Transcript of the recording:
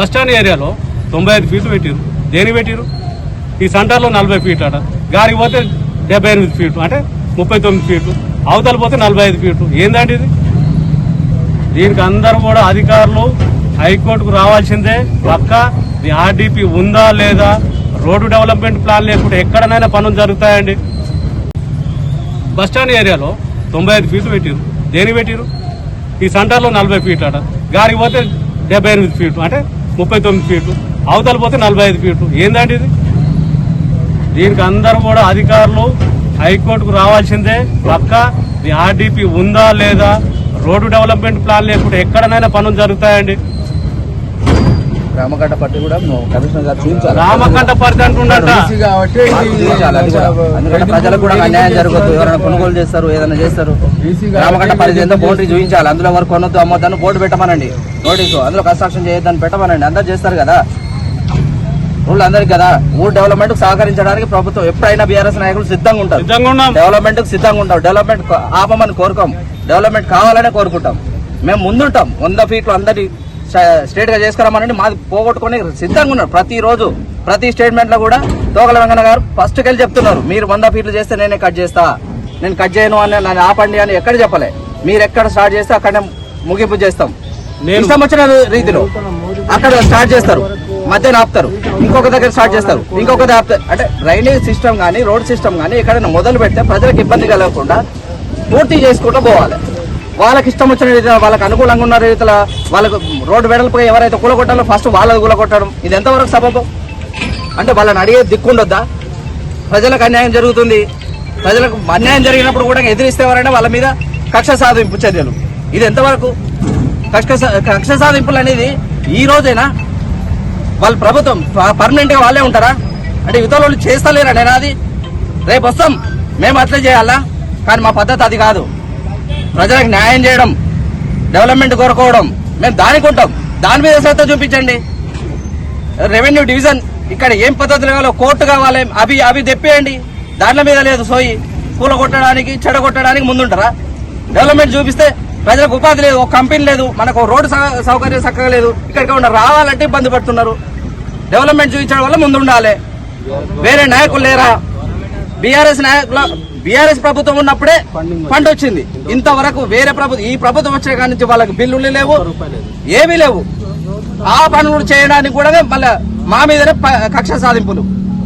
Bus stand ఏరియాలో తొంభై ఐదు ఫీట్లు పెట్టిరు. దేని పెట్టిరు? ఈ సెంటర్లో నలభై ఫీట్లు అట. గారికి పోతే డెబ్బై ఎనిమిది ఫీట్లు అంటే ముప్పై తొమ్మిది ఫీట్లు. అవతల పోతే నలభై ఐదు ఫీట్లు. ఏందండి ఇది? దీనికి అందరూ కూడా అధికారులు హైకోర్టుకు రావాల్సిందే పక్క మీ ఆర్డీపీ ఉందా లేదా? రోడ్డు డెవలప్మెంట్ ప్లాన్ లేకుండా ఎక్కడనైనా పనులు జరుగుతాయండి. బస్ స్టాండ్ ఏరియాలో తొంభై ఐదు ఫీట్లు పెట్టిరు. దేని పెట్టిరు? ఈ సెంటర్లో నలభై ఫీట్లు అట. గారికి పోతే డెబ్బై ఎనిమిది ఫీట్లు అంటే ముప్పై తొమ్మిది ఫీట్లు అవతల పోతే నలభై ఐదు ఫీట్లు. ఏందండి ఇది? దీనికి అందరూ కూడా అధికారులు హైకోర్టుకు రావాల్సిందే పక్క ఆర్డీపీ ఉందా లేదా? రోడ్డు డెవలప్మెంట్ ప్లాన్ లేకుండా ఎక్కడనైనా పనులు జరుగుతాయండి. రామగడ్డ పట్టి కూడా కమిషనర్ గారు చూపించాలి. కాబట్టి ప్రజలకు కూడా అన్యాయం జరగదు ఎవరైనా కొనుగోలు చేస్తారు ఏదైనా చేస్తారు. రామగడ్డ పరిధి ఏందో బోర్డు చూపించాలి. అందులో వరకు కొనొద్దు అమ్మొద్దని బోర్డు పెట్టమనండి. నోటీసు అందులో కన్స్ట్రక్షన్ చేయొద్దని పెట్టమనండి. అందరు చేస్తారు కదా. ఊళ్ళో అందరికి కదా. ఊరు డెవలప్మెంట్ సహకరించడానికి ప్రభుత్వం ఎప్పుడైనా బీఆర్ఎస్ నాయకులు సిద్ధంగా ఉంటారు. డెవలప్మెంట్ సిద్ధంగా ఉంటాం. డెవలప్మెంట్ ఆపమని కోరుకోం. డెవలప్మెంట్ కావాలనే కోరుకుంటాం. మేము ముందుంటాం. వంద ఫీట్లు అందరి స్టేట్గా చేసుకురామనండి. మాది పోగొట్టుకొని సిద్ధంగా ఉన్నారు. ప్రతిరోజు ప్రతి స్టేట్మెంట్లో కూడా తోకల వెంకన్న గారు ఫస్ట్ వెళ్ళి చెప్తున్నారు. మీరు వంద ఫీట్లు చేస్తే నేనే కట్ చేస్తా. నేను కట్ చేయను అని నన్ను ఆపండి అని ఎక్కడ చెప్పలే. మీరు ఎక్కడ స్టార్ట్ చేస్తే అక్కడనే ముగింపు చేస్తాం. నేను- ఇష్టం వచ్చిన రీతిలో అక్కడ స్టార్ట్ చేస్తారు. మధ్యన ఆపుతారు. ఇంకొక దగ్గర స్టార్ట్ చేస్తారు. ఇంకొక దగ్గర ఆపుతారు. అంటే డ్రైనేజ్ సిస్టమ్ కానీ రోడ్ సిస్టమ్ కానీ ఎక్కడైనా మొదలు పెడితే ప్రజలకు ఇబ్బంది కలగకుండా పూర్తి చేసుకుంటూ పోవాలి. వాళ్ళకి ఇష్టం వచ్చిన రీతిలో వాళ్ళకి అనుకూలంగా ఉన్న రీతిలో వాళ్ళకు రోడ్డు వెడల్పు ఎవరైతే కూలగొట్టాలో ఫస్ట్ వాళ్ళది కూలగొట్టడం. ఇది ఎంతవరకు సబబం? అంటే వాళ్ళని అడిగే దిక్కుండొద్దా ప్రజలకు అన్యాయం జరుగుతుంది. ప్రజలకు అన్యాయం జరిగినప్పుడు కూడా ఎదిరిస్తే ఎవరైనా వాళ్ళ మీద కక్ష సాధింపు చర్యలు. ఇది ఎంతవరకు? కక్ష సా- కక్ష సాధింపులు అనేది ఈ రోజేనా వాళ్ళ ప్రభుత్వం పర్మనెంట్గా వాళ్ళే ఉంటారా? అంటే ఇతరులు వాళ్ళు చేస్తలేరా? నేను అది రేపు వస్తాం. మేము అట్లే చేయాలా? కానీ మా పద్ధతి అది కాదు. ప్రజలకు న్యాయం చేయడం డెవలప్మెంట్ కోరుకోవడం మేము దానికి ఉంటాం. దాని మీద శ్రద్ధ చూపించండి. రెవెన్యూ డివిజన్ ఇక్కడ ఏం పద్ధతులు కావాలో కోర్టు కావాలి అవి అవి తెప్పేయండి. దాని మీద లేదు సోయి. పూల కొట్టడానికి చెడ కొట్టడానికి ముందుంటారా? డెవలప్మెంట్ చూపిస్తే ప్రజలకు ఉపాధి లేదు ఒక కంపెనీ లేదు మనకు రోడ్డు సౌకర్యం చక్కగా లేదు. ఇక్కడికి ఉన్న రావాలంటే ఇబ్బంది పడుతున్నారు. డెవలప్మెంట్ చూపించడం వల్ల ముందు ఉండాలి వేరే నాయకులు లేరా? బీఆర్ఎస్ నాయకుల బీఆర్ఎస్ ప్రభుత్వం ఉన్నప్పుడే ఫండ్ వచ్చింది. ఇంతవరకు వేరే ప్రభుత్వం ఈ ప్రభుత్వం వచ్చిన కాడి నుంచి వాళ్ళకి బిల్లులు లేవు ఏమీ లేవు. ఆ పనులు చేయడానికి కూడా మళ్ళీ మా మీదనే ప- కక్ష సాధింపులు.